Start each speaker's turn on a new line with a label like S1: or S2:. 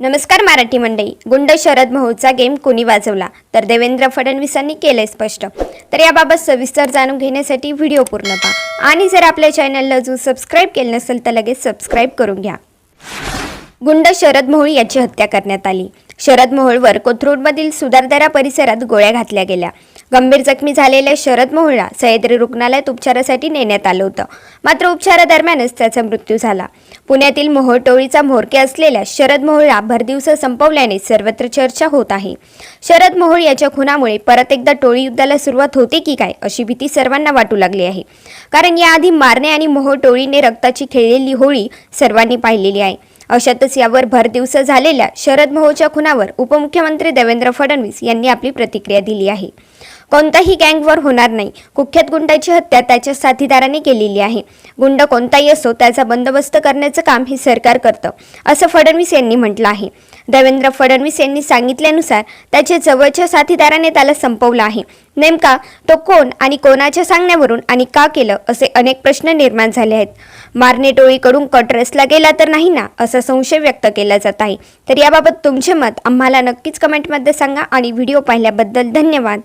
S1: नमस्कार मराठी मंडळी. गुंड शरद मोहोळचा गेम कोणी वाजवला? तर देवेंद्र फडणवीसांनी केलंय स्पष्ट. तर याबाबत सविस्तर जाणून घेण्यासाठी व्हिडिओ पूर्ण पहा. आणि जर आपल्या चॅनलला अजून सबस्क्राईब केलं नसेल तर लगेच सबस्क्राईब करून घ्या. गुंड शरद मोहोळ याची हत्या करण्यात आली. शरद मोहोळवर कोथरूडमधील सुधारदरा परिसरात गोळ्या घातल्या गेल्या. गंभीर जखमी झालेल्या शरद मोहळा सह्याद्री रुग्णालयात उपचारासाठी नेण्यात आलं होतं. मात्र उपचारादरम्यानच त्याचा मृत्यू झाला. पुण्यातील मोहोळ टोळीचा म्होरके असलेल्या शरद मोहोळला भरदिवस संपवल्याने सर्वत्र चर्चा होत आहे. शरद मोहोळ याच्या खुनामुळे परत एकदा टोळी युद्धाला सुरुवात होते की काय अशी भीती सर्वांना वाटू लागली आहे. कारण याआधी मारणे आणि मोहोळ टोळीने रक्ताची खेळलेली होळी सर्वांनी पाहिलेली आहे. अशातच यावर भरदिवस झालेल्या शरद मोहोळच्या खुनावर उपमुख्यमंत्री देवेंद्र फडणवीस यांनी आपली प्रतिक्रिया दिली आहे. कोणताही गँगवर होणार नाही. कुख्यात गुंडाची हत्या त्याच्या साथीदाराने केलेली आहे. गुंड कोणताही असो त्याचा बंदोबस्त करण्याचं काम हे सरकार करतं असं फडणवीस यांनी म्हटलं आहे. देवेंद्र फडणवीस यांनी सांगितल्यानुसार त्याच्या जवळच्या साथीदाराने त्याला संपवलं आहे. नेमका तो कोण आणि कोणाच्या सांगण्यावरून आणि का केलं असे अनेक प्रश्न निर्माण झाले आहेत. मारणे टोळीकडून कट रचला गेला तर नाही ना असा संशय व्यक्त केला जात आहे. तर याबाबत तुमचे मत आम्हाला नक्कीच कमेंटमध्ये सांगा आणि व्हिडिओ पाहिल्याबद्दल धन्यवाद.